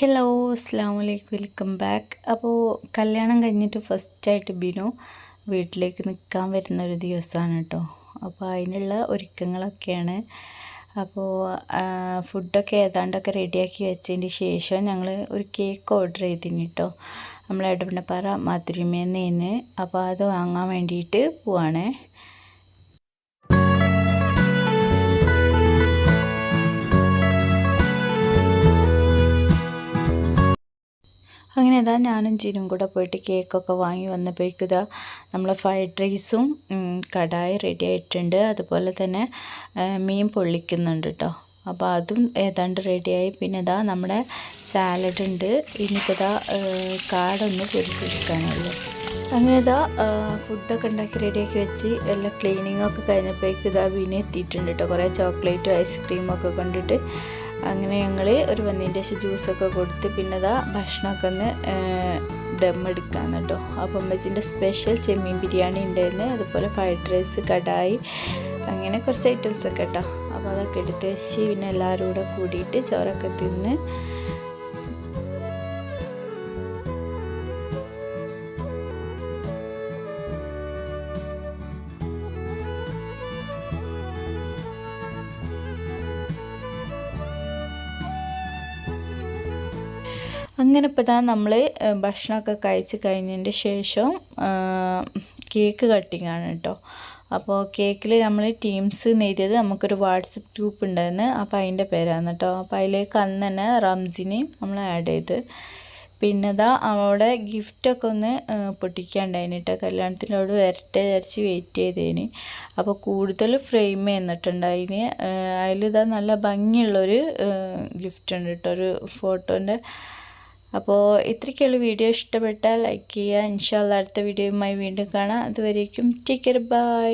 Hello അസ്സാം വലൈക്കും welcome back അപ്പോൾ കല്യാണം കഴിഞ്ഞിട്ട് ഫസ്റ്റായിട്ട് ബിനു വീട്ടിലേക്ക് നിൽക്കാൻ വരുന്ന ഒരു ദിവസമാണ് കേട്ടോ. അപ്പോൾ അതിനുള്ള ഒരുക്കങ്ങളൊക്കെയാണ്. അപ്പോൾ ഫുഡൊക്കെ ഏതാണ്ടൊക്കെ റെഡിയാക്കി വെച്ചതിന് ശേഷം ഞങ്ങൾ ഒരു കേക്ക് ഓർഡർ ചെയ്തിന് കേട്ടോ. നമ്മൾ എടവണ്ണപ്പാറ മധുരിമേന്ന് അപ്പോൾ അത് വാങ്ങാൻ വേണ്ടിയിട്ട് പോവാണേ. അങ്ങനെ ഇതാ ഞാനും ചിനും കൂടെ പോയിട്ട് കേക്കൊക്കെ വാങ്ങി വന്നപ്പോഴേക്കും ഇതാ നമ്മൾ ഫ്രൈഡ് റൈസും കടായി റെഡി ആയിട്ടുണ്ട്. അതുപോലെ തന്നെ മീൻ പൊള്ളിക്കുന്നുണ്ട് കേട്ടോ അപ്പോൾ അതും ഏതാണ്ട് റെഡിയായി പിന്നെ ഇതാ നമ്മുടെ സാലഡ് ഉണ്ട്. ഇനിയിപ്പോൾ ഇതാ കാടൊന്ന് പൊരിച്ചെടുക്കാനുള്ളൂ. അങ്ങനെ ഇതാ ഫുഡൊക്കെ ഉണ്ടാക്കി റെഡിയാക്കി വെച്ച് എല്ലാ ക്ലീനിങ്ങൊക്കെ കഴിഞ്ഞപ്പോഴേക്കും ഇതാ വീണ് എത്തിയിട്ടുണ്ട് കേട്ടോ കുറേ ചോക്ലേറ്റും ഐസ്ക്രീമൊക്കെ കൊണ്ടിട്ട്. അങ്ങനെ ഞങ്ങൾ ഒരു വന്നതിന്റെ ശേഷം ജ്യൂസൊക്കെ കൊടുത്ത് പിന്നെ അതാ ഭക്ഷണമൊക്കെ ഒന്ന് ദമ്മെടുക്കാന്ന് കേട്ടോ അപ്പം അമ്മച്ചിന്റെ സ്പെഷ്യൽ ചെമ്മീൻ ബിരിയാണി ഉണ്ടായിരുന്നു അതുപോലെ ഫ്രൈഡ് റൈസ് കടായി അങ്ങനെ കുറച്ച് ഐറ്റംസൊക്കെ കേട്ടോ അപ്പോൾ അതൊക്കെ എടുത്ത് വെച്ച് പിന്നെ എല്ലാവരും കൂടെ കൂടിയിട്ട് ചോറൊക്കെ തിന്ന് അങ്ങനെ ഇപ്പോൾ ഇതാ നമ്മൾ ഭക്ഷണമൊക്കെ കഴിച്ച് കഴിഞ്ഞതിന്റെ ശേഷം കേക്ക് കട്ടിങ് ആണ് കേട്ടോ അപ്പോൾ കേക്കിൽ നമ്മൾ ടീംസ് നേടിയത് നമുക്കൊരു വാട്സപ്പ് ഗ്രൂപ്പ് ഉണ്ടായിരുന്നു. അപ്പോൾ അതിന്റെ പേരാണ് കേട്ടോ അപ്പോൾ അതിലേക്ക് അന്ന് തന്നെ റംസിനെയും നമ്മൾ ആഡ് ചെയ്ത്. പിന്നെ ഇതാ അവിടെ ഗിഫ്റ്റൊക്കെ ഒന്ന് പൊട്ടിക്കാണ്ടായിന് കേട്ടോ കല്യാണത്തിനോട് വരട്ടെ വിചാരിച്ച് വെയിറ്റ് ചെയ്തേന്. അപ്പോൾ കൂടുതൽ ഫ്രെയിം ചെയ്യുന്നിട്ടുണ്ടായിന് അതിലിതാ നല്ല ഭംഗിയുള്ളൊരു ഗിഫ്റ്റ് ഉണ്ട് കേട്ടോ ഒരു ഫോട്ടോന്റെ അപ്പോൾ ഇത്രയ്ക്കുള്ള വീഡിയോ ഇഷ്ടപ്പെട്ടാൽ ലൈക്ക് ചെയ്യുക. ഇൻഷാല്ല അടുത്ത വീഡിയോയുമായി വീണ്ടും കാണാം. അതുവരേക്കും ടേക്ക് കെയർ ബൈ